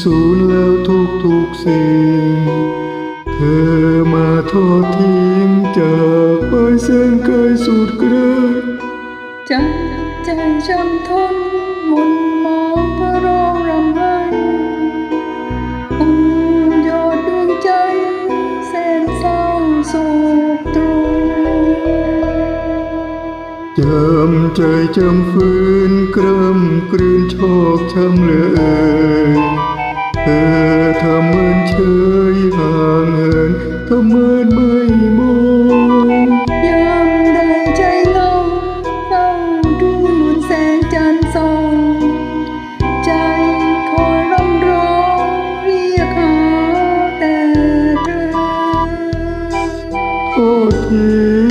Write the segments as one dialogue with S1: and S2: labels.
S1: สูญแล้วทุกทุกสิ่ง เธอมาทอทิ้งจากไปเส้นไกลสุดเกลื
S2: อจำใจจำทนมุน จำ
S1: ใจจำฝืนกรำกลืนชอกช้ำเหลยเธอทำเหมือนเฉยห่างเหินทำเหมือนไม่มอง
S2: ยามใดใจเงาเฝ้าดูหนุนแสงจันทร์ส่อง ใจคอยร้องร้องเรียกหาแต่เธอ
S1: โทษทิ้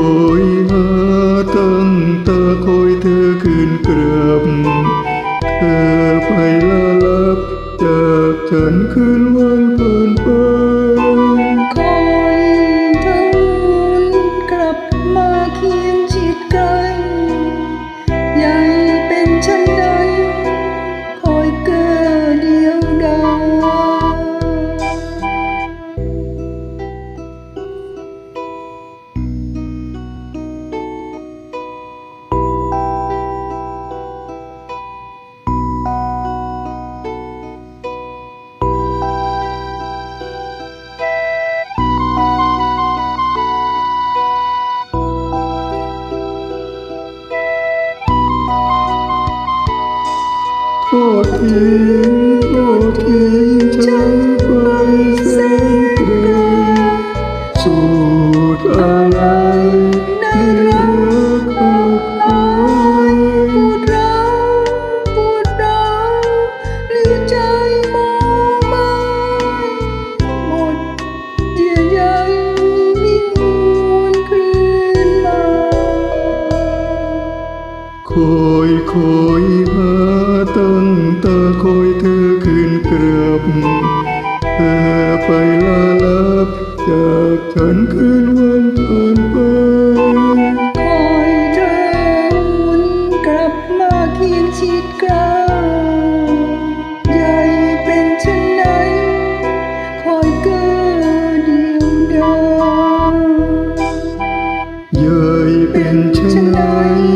S1: ย
S2: ค
S1: อยหาตั้งตาคอยเธอคืนกลับ เธอไปละลับจากฉันคืนวั โอทิ้โอทิ้ฉันไป
S2: แสนไกลสูดอะไรในรักของเขปวดร้าวปวดร้าวหรือใจมองไหมดเยื่
S1: อใยนิ่งมูลคืนมาคอยคอยหาตา 变成了